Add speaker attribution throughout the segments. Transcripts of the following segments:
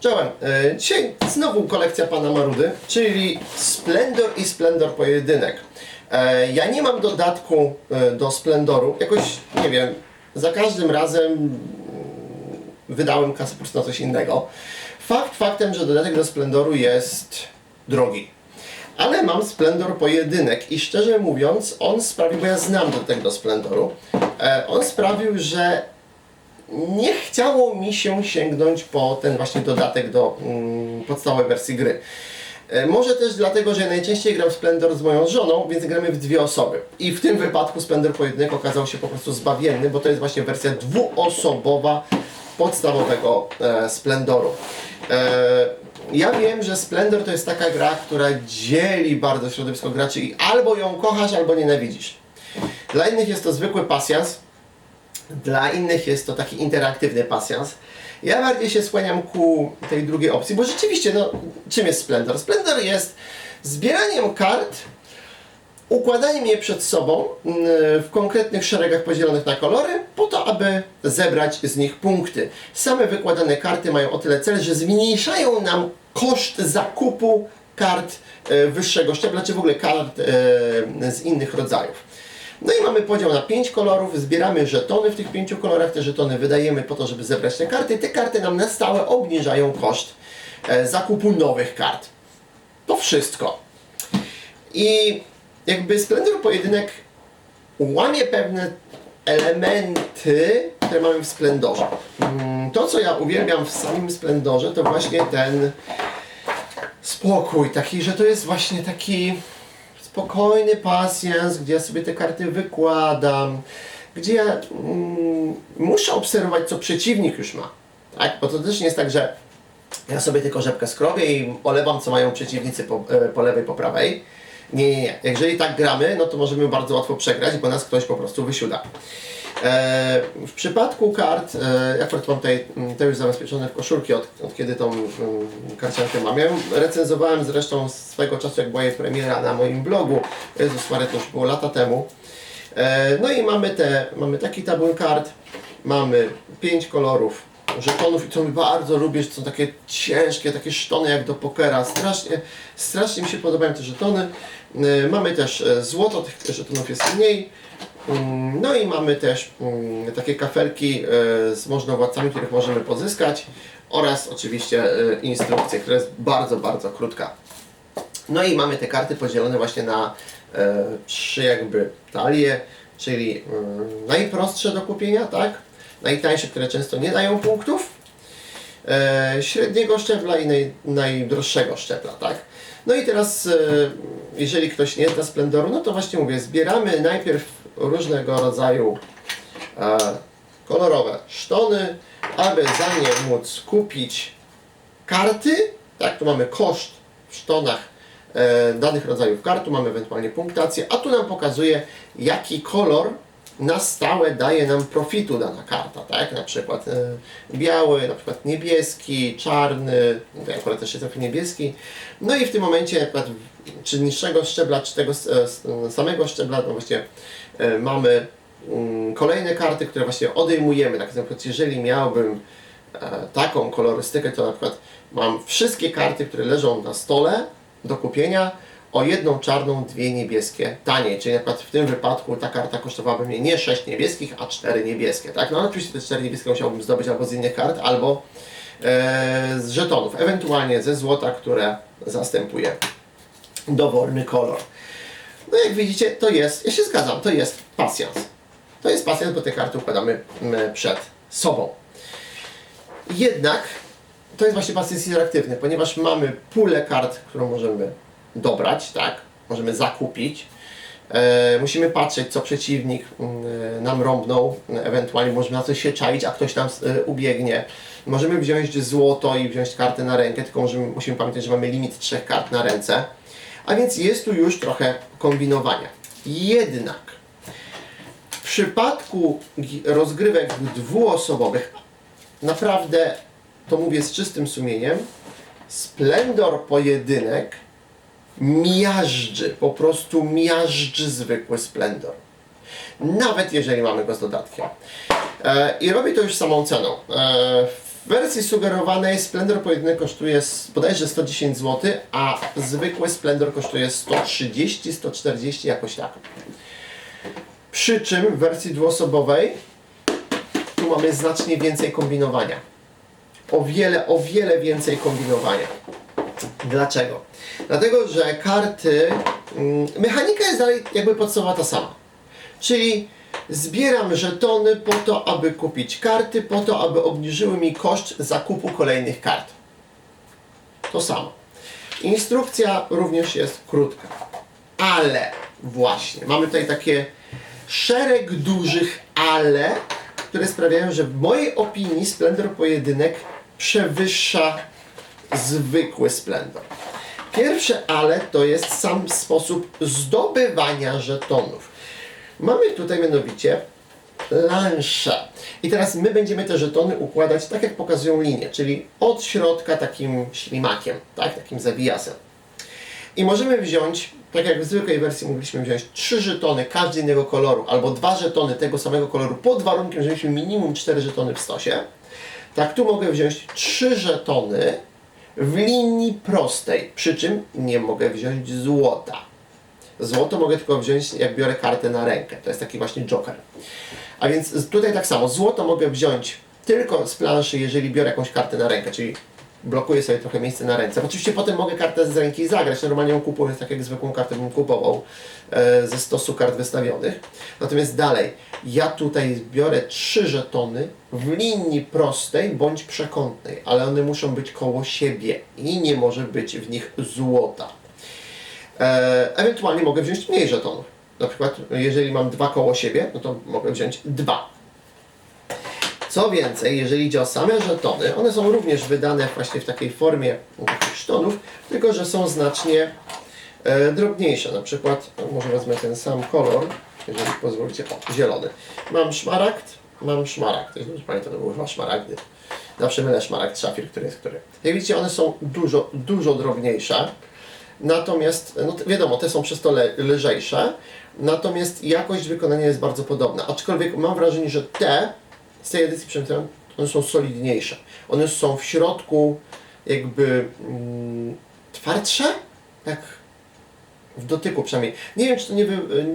Speaker 1: Czołem. Dzisiaj znowu kolekcja pana Marudy, czyli Splendor i Splendor Pojedynek. E, Ja nie mam dodatku e, do Splendoru. Jakoś, nie wiem, za każdym razem mm, wydałem kasę po prostu na coś innego. Fakt faktem, że dodatek do Splendoru jest drogi. Ale mam Splendor Pojedynek i szczerze mówiąc, on sprawił, bo ja znam dodatek do Splendoru, e, on sprawił, że nie chciało mi się sięgnąć po ten właśnie dodatek do mm, podstawowej wersji gry. E, Może też dlatego, że najczęściej gram Splendor z moją żoną, więc gramy w dwie osoby. I w tym wypadku Splendor Pojedynek okazał się po prostu zbawienny, bo to jest właśnie wersja dwuosobowa podstawowego e, Splendoru. E, ja wiem, że Splendor to jest taka gra, która dzieli bardzo środowisko graczy i albo ją kochasz, albo nienawidzisz. Dla innych jest to zwykły pasjans, dla innych jest to taki interaktywny pasjans. Ja bardziej się skłaniam ku tej drugiej opcji, bo rzeczywiście, no, czym jest Splendor? Splendor jest zbieraniem kart, układaniem je przed sobą mm, w konkretnych szeregach podzielonych na kolory, po to, aby zebrać z nich punkty. Same wykładane karty mają o tyle cel, że zmniejszają nam koszt zakupu kart e, wyższego szczebla, czy w ogóle kart e, z innych rodzajów. No i mamy podział na pięć kolorów, zbieramy żetony w tych pięciu kolorach, te żetony wydajemy po to, żeby zebrać te karty. Te karty nam na stałe obniżają koszt e, zakupu nowych kart. To wszystko. I jakby Splendor Pojedynek łamie pewne elementy, które mamy w Splendorze. Mm, To, co ja uwielbiam w samym Splendorze, to właśnie ten spokój, taki, że to jest właśnie taki spokojny pasjans, gdzie ja sobie te karty wykładam, gdzie ja mm, muszę obserwować, co przeciwnik już ma. Tak? Bo to też nie jest tak, że ja sobie tylko rzepkę skrobię i olewam, co mają przeciwnicy po, e, po lewej, po prawej. Nie, nie, nie. Jeżeli tak gramy, no to możemy bardzo łatwo przegrać, bo nas ktoś po prostu wysiuda. E, w przypadku kart, e, ja akurat mam tutaj mm, te już zabezpieczone w koszulki, od, od kiedy tą mm, karciankę mam. Ja recenzowałem zresztą swego czasu, jak była jej premiera na moim blogu. Jezus Maria, to już było lata temu. E, no i mamy, te, mamy taki tabun kart, mamy pięć kolorów żetonów i co mi bardzo lubię, że są takie ciężkie, takie sztony jak do pokera. Strasznie, strasznie mi się podobają te żetony. Mamy też złoto, tych żetonów jest mniej. Mm, No i mamy też mm, takie kafelki e, z możnowładcami, których możemy pozyskać oraz oczywiście e, instrukcję, która jest bardzo, bardzo krótka. No i mamy te karty podzielone właśnie na e, trzy jakby talie, czyli mm, najprostsze do kupienia, tak? Najtańsze, które często nie dają punktów, średniego szczebla i naj, najdroższego szczebla, tak? No i teraz, e, jeżeli ktoś nie zna Splendoru, no to właśnie mówię, zbieramy najpierw różnego rodzaju e, kolorowe sztony, aby za nie móc kupić karty, tak, tu mamy koszt w sztonach e, danych rodzajów kart, tu mamy ewentualnie punktację, a tu nam pokazuje jaki kolor na stałe daje nam profitu dana karta, tak, na przykład e, biały, na przykład niebieski, czarny, tutaj akurat też jest trochę niebieski, no i w tym momencie na przykład czy niższego szczebla, czy tego s- samego szczebla, no właśnie e, mamy mm, kolejne karty, które właśnie odejmujemy, tak na przykład jeżeli miałbym e, taką kolorystykę, to na przykład mam wszystkie karty, które leżą na stole do kupienia, o jedną czarną, dwie niebieskie taniej. Czyli na przykład w tym wypadku ta karta kosztowałaby mnie nie 6 niebieskich, a 4 niebieskie. Tak? No oczywiście te 4 niebieskie musiałbym zdobyć albo z innych kart, albo e, z żetonów, ewentualnie ze złota, które zastępuje dowolny kolor. No jak widzicie, to jest, ja się zgadzam, to jest pasjans. To jest pasjans, bo te karty układamy przed sobą. Jednak to jest właśnie pasjans interaktywny, ponieważ mamy pulę kart, którą możemy dobrać, tak? Możemy zakupić. E, musimy patrzeć, co przeciwnik mm, nam rąbnął, ewentualnie możemy na coś się czaić, a ktoś nam e, ubiegnie. Możemy wziąć złoto i wziąć kartę na rękę, tylko możemy, musimy pamiętać, że mamy limit trzech kart na ręce. A więc jest tu już trochę kombinowania. Jednak w przypadku rozgrywek dwuosobowych, naprawdę to mówię z czystym sumieniem, Splendor pojedynek miażdży, po prostu miażdży zwykły Splendor. Nawet jeżeli mamy go z dodatkiem. E, I robi to już samą ceną. E, w wersji sugerowanej Splendor pojedynek kosztuje bodajże 110 zł, a zwykły Splendor kosztuje 130, 140, jakoś tak. Przy czym w wersji dwuosobowej tu mamy znacznie więcej kombinowania. O wiele, o wiele więcej kombinowania. Dlaczego? Dlatego, że karty, mm, mechanika jest dalej jakby podstawowa ta sama. Czyli zbieram żetony po to, aby kupić karty, po to, aby obniżyły mi koszt zakupu kolejnych kart. To samo. Instrukcja również jest krótka. Ale właśnie, mamy tutaj takie szereg dużych ale, które sprawiają, że w mojej opinii Splendor Pojedynek przewyższa zwykły Splendor. Pierwsze ale to jest sam sposób zdobywania żetonów. Mamy tutaj mianowicie planszę. I teraz my będziemy te żetony układać tak, jak pokazują linie, czyli od środka takim ślimakiem, tak, takim zawijasem. I możemy wziąć, tak jak w zwykłej wersji mogliśmy wziąć trzy żetony każdy innego koloru, albo dwa żetony tego samego koloru, pod warunkiem, że mieliśmy minimum cztery żetony w stosie. Tak, tu mogę wziąć trzy żetony w linii prostej, przy czym nie mogę wziąć złota. Złoto mogę tylko wziąć, jak biorę kartę na rękę. To jest taki właśnie joker. A więc tutaj tak samo. Złoto mogę wziąć tylko z planszy, jeżeli biorę jakąś kartę na rękę, czyli blokuję sobie trochę miejsce na ręce. Oczywiście potem mogę kartę z ręki zagrać. Normalnie ją kupuję tak jak zwykłą kartę bym kupował e, ze stosu kart wystawionych. Natomiast dalej, ja tutaj biorę trzy żetony w linii prostej bądź przekątnej, ale one muszą być koło siebie i nie może być w nich złota. E, ewentualnie mogę wziąć mniej żetonów. Na przykład, jeżeli mam dwa koło siebie, no to mogę wziąć dwa. Co więcej, jeżeli idzie o same żetony, one są również wydane właśnie w takiej formie takich sztonów, tylko że są znacznie e, drobniejsze. Na przykład, no, może wezmę ten sam kolor, jeżeli pozwolicie, o, zielony. Mam szmaragd, mam szmaragd. Jeśli dobrze pamiętam, to były chyba szmaragdy. Zawsze mylę szmaragd, szafir, który jest który. Jak widzicie, one są dużo, dużo drobniejsze. Natomiast, no wiadomo, te są przez to le, lżejsze, natomiast jakość wykonania jest bardzo podobna. Aczkolwiek mam wrażenie, że te z tej edycji przemyślałem, one są solidniejsze. One są w środku jakby mm, twardsze, jak w dotyku przynajmniej. Nie wiem, czy to nie,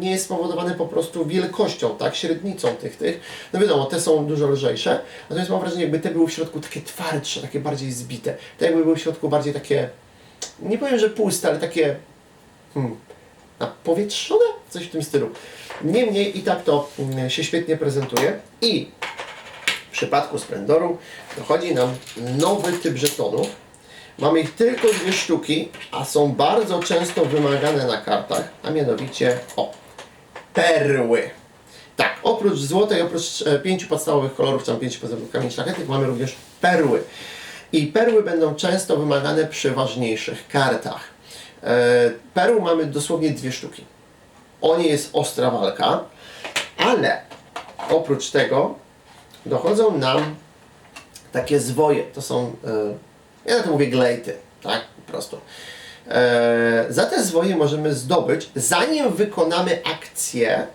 Speaker 1: nie jest spowodowane po prostu wielkością, tak, średnicą tych, tych. No wiadomo, te są dużo lżejsze, natomiast mam wrażenie, jakby te były w środku takie twardsze, takie bardziej zbite. Te jakby były w środku bardziej takie, nie powiem, że puste, ale takie hmm, napowietrzone? Coś w tym stylu. Niemniej i tak to mm, się świetnie prezentuje i przypadku Splendoru dochodzi nam nowy typ żetonów. Mamy ich tylko dwie sztuki, a są bardzo często wymagane na kartach, a mianowicie o, perły. Tak, oprócz złotej, oprócz e, pięciu podstawowych kolorów, tam pięciu podstawowych kamieni szlachetnych, mamy również perły. I perły będą często wymagane przy ważniejszych kartach. E, perł mamy dosłownie dwie sztuki. O nie jest ostra walka, ale oprócz tego dochodzą nam takie zwoje. To są, e, ja na to mówię glejty, tak, po prostu. E, za te zwoje możemy zdobyć, zanim wykonamy akcję,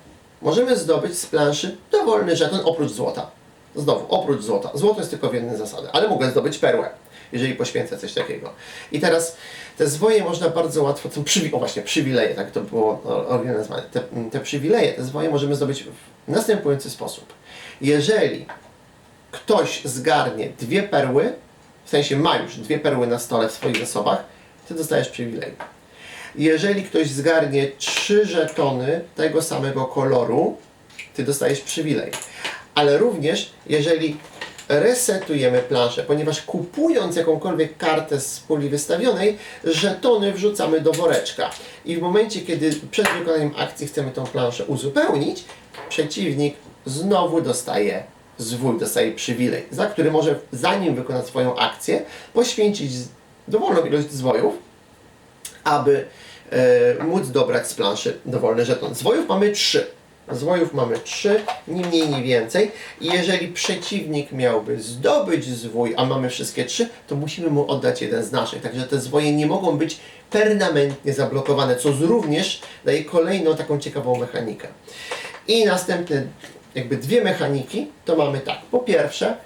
Speaker 1: możemy zdobyć z planszy dowolny żeton oprócz złota. Znowu, oprócz złota. Złoto jest tylko w jednej zasady, ale mogę zdobyć perłę, jeżeli poświęcę coś takiego. I teraz te zwoje można bardzo łatwo, są przywi- o właśnie, przywileje, tak to było o- oryginalnie nazwane. Te, te przywileje, te zwoje możemy zdobyć w następujący sposób. Jeżeli ktoś zgarnie dwie perły, w sensie ma już dwie perły na stole w swoich zasobach, ty dostajesz przywilej. Jeżeli ktoś zgarnie trzy żetony tego samego koloru, ty dostajesz przywilej. Ale również, jeżeli resetujemy planszę, ponieważ kupując jakąkolwiek kartę z puli wystawionej, żetony wrzucamy do woreczka. I w momencie, kiedy przed wykonaniem akcji chcemy tą planszę uzupełnić, przeciwnik znowu dostaje zwój, dostaje przywilej, za który może, zanim wykona swoją akcję, poświęcić dowolną ilość zwojów, aby e, móc dobrać z planszy dowolny żeton. Zwojów mamy trzy. Zwojów mamy trzy, ni mniej, ni więcej. I jeżeli przeciwnik miałby zdobyć zwój, a mamy wszystkie trzy, to musimy mu oddać jeden z naszych. Także te zwoje nie mogą być permanentnie zablokowane, co również daje kolejną taką ciekawą mechanikę. I następne, jakby dwie mechaniki, to mamy tak. Po pierwsze,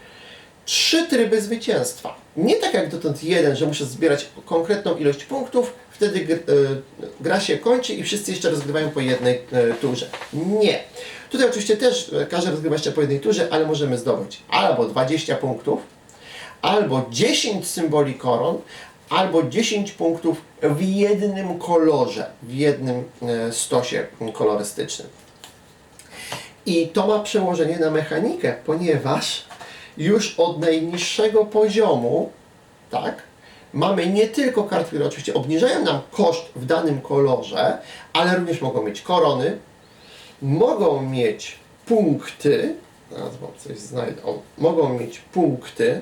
Speaker 1: trzy tryby zwycięstwa. Nie tak jak dotąd jeden, że muszę zbierać konkretną ilość punktów, wtedy y, gra się kończy i wszyscy jeszcze rozgrywają po jednej y, turze. Nie. Tutaj oczywiście też y, każdy rozgrywa jeszcze po jednej turze, ale możemy zdobyć albo 20 punktów, albo 10 symboli koron, albo 10 punktów w jednym kolorze, w jednym e, stosie kolorystycznym. I to ma przełożenie na mechanikę, ponieważ już od najniższego poziomu, tak, mamy nie tylko karty, które oczywiście obniżają nam koszt w danym kolorze, ale również mogą mieć korony, mogą mieć punkty, zaraz wam coś znajdę, mogą mieć punkty,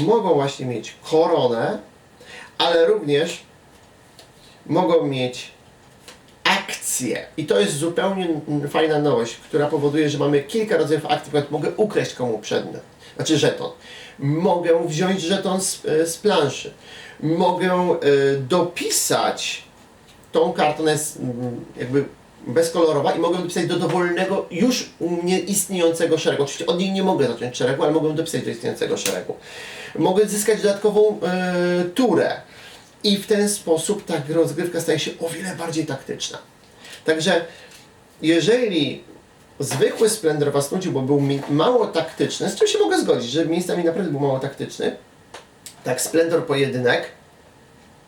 Speaker 1: mogą właśnie mieć koronę, ale również mogą mieć akcje. I to jest zupełnie fajna nowość, która powoduje, że mamy kilka rodzajów akcji. Na przykład mogę ukraść komu przedmiot, znaczy żeton. Mogę wziąć żeton z, e, z planszy. Mogę e, dopisać tą kartę, ona jest mm, jakby bezkolorowa i mogę dopisać do dowolnego, już nieistniejącego szeregu. Oczywiście od niej nie mogę zacząć szeregu, ale mogę dopisać do istniejącego szeregu. Mogę zyskać dodatkową e, turę i w ten sposób ta rozgrywka staje się o wiele bardziej taktyczna. Także jeżeli zwykły Splendor Was nudził, bo był mało taktyczny, z czym się mogę zgodzić, że miejscami naprawdę był mało taktyczny, tak Splendor Pojedynek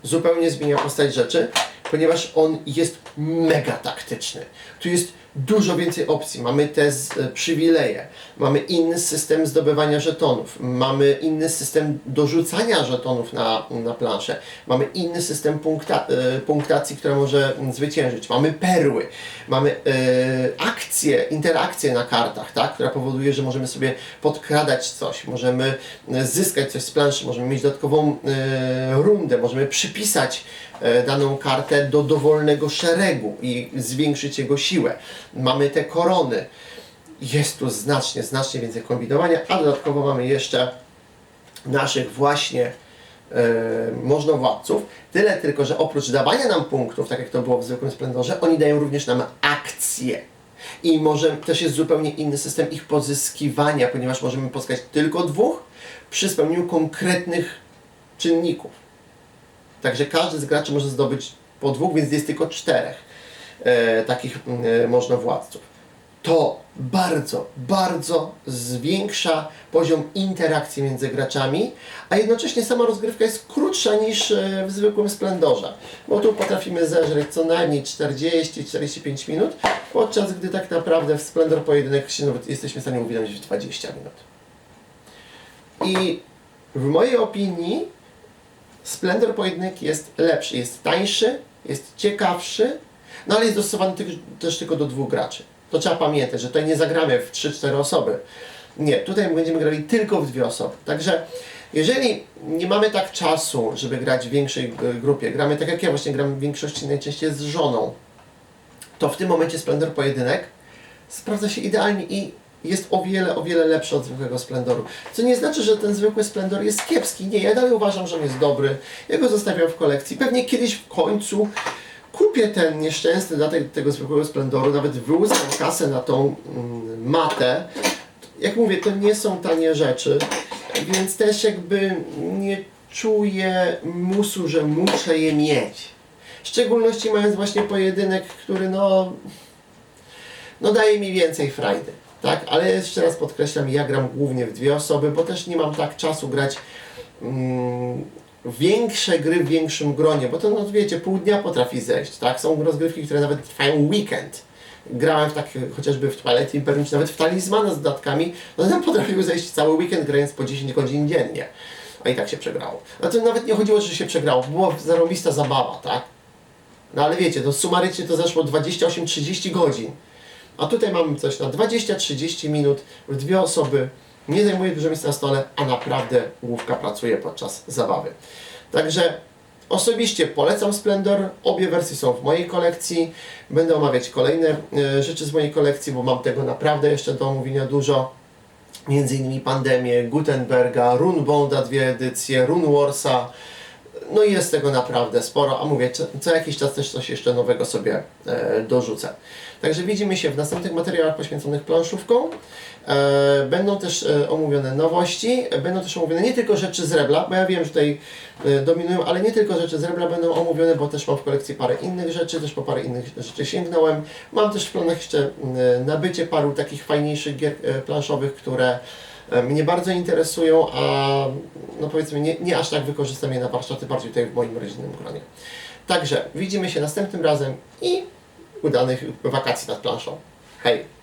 Speaker 1: zupełnie zmienia postać rzeczy, ponieważ on jest mega taktyczny. Tu jest dużo więcej opcji. Mamy te z, e, przywileje, mamy inny system zdobywania żetonów, mamy inny system dorzucania żetonów na, na planszę, mamy inny system punkta, e, punktacji, która może zwyciężyć, mamy perły, mamy e, akcje, interakcje na kartach, tak, która powoduje, że możemy sobie podkradać coś, możemy e, zyskać coś z planszy, możemy mieć dodatkową e, rundę, możemy przypisać e, daną kartę do dowolnego szeregu i zwiększyć jego siłę. Mamy te korony. Jest tu znacznie, znacznie więcej kombinowania, a dodatkowo mamy jeszcze naszych właśnie e, możnowładców. Tyle tylko, że oprócz dawania nam punktów, tak jak to było w zwykłym Splendorze, oni dają również nam akcje. I może też jest zupełnie inny system ich pozyskiwania, ponieważ możemy pozyskać tylko dwóch przy spełnieniu konkretnych czynników. Także każdy z graczy może zdobyć po dwóch, więc jest tylko czterech e, takich e, możnowładców. To bardzo, bardzo zwiększa poziom interakcji między graczami, a jednocześnie sama rozgrywka jest krótsza niż e, w zwykłym Splendorze, bo tu potrafimy zeżreć co najmniej 40-45 minut, podczas gdy tak naprawdę w Splendor pojedynek się nawet jesteśmy w stanie uwinąć w 20 minut. I w mojej opinii Splendor pojedynek jest lepszy, jest tańszy, jest ciekawszy, no ale jest dostosowany też tylko do dwóch graczy. To trzeba pamiętać, że tutaj nie zagramy w 3-4 osoby. Nie, tutaj będziemy grali tylko w dwie osoby. Także jeżeli nie mamy tak czasu, żeby grać w większej e, grupie, gramy tak jak ja właśnie gram w większości najczęściej z żoną, to w tym momencie Splendor Pojedynek sprawdza się idealnie i jest o wiele, o wiele lepszy od zwykłego Splendoru. Co nie znaczy, że ten zwykły Splendor jest kiepski. Nie, ja dalej uważam, że on jest dobry. Ja go zostawiam w kolekcji. Pewnie kiedyś w końcu kupię ten nieszczęsny dodatek tego zwykłego Splendoru, nawet wyłuskam kasę na tą mm, matę. Jak mówię, to nie są tanie rzeczy, więc też jakby nie czuję musu, że muszę je mieć. W szczególności mając właśnie pojedynek, który no no daje mi więcej frajdy, tak? Ale jeszcze raz podkreślam, ja gram głównie w dwie osoby, bo też nie mam tak czasu grać mm, większe gry w większym gronie, bo to no wiecie, pół dnia potrafi zejść, tak? Są rozgrywki, które nawet trwają weekend. Grałem w tak chociażby w Twilight Imperium, czy nawet w Talizmana z dodatkami, no tam potrafiły zejść cały weekend grając po 10 godzin dziennie. A i tak się przegrało. No to nawet nie chodziło, że się przegrało, była zarobista zabawa, tak? No ale wiecie, to sumarycznie to zeszło 28-30 godzin. A tutaj mamy coś na 20-30 minut w dwie osoby. Nie zajmuje dużo miejsca na stole, a naprawdę główka pracuje podczas zabawy. Także osobiście polecam Splendor. Obie wersje są w mojej kolekcji. Będę omawiać kolejne e, rzeczy z mojej kolekcji, bo mam tego naprawdę jeszcze do omówienia dużo. Między innymi Pandemię, Gutenberga, Runebounda dwie edycje, Rune Warsa. No i jest tego naprawdę sporo, a mówię, co, co jakiś czas też coś jeszcze nowego sobie e, dorzucę. Także widzimy się w następnych materiałach poświęconych planszówkom. E, będą też e, omówione nowości, e, będą też omówione nie tylko rzeczy z Rebla, bo ja wiem, że tutaj e, dominują, ale nie tylko rzeczy z Rebla będą omówione, bo też mam w kolekcji parę innych rzeczy, też po parę innych rzeczy sięgnąłem. Mam też w planach jeszcze e, nabycie paru takich fajniejszych gier e, planszowych, które mnie bardzo interesują, a no powiedzmy nie, nie aż tak wykorzystam je na warsztaty, bardziej tutaj w moim rodzinnym gronie. Także widzimy się następnym razem i udanych wakacji nad planszą. Hej!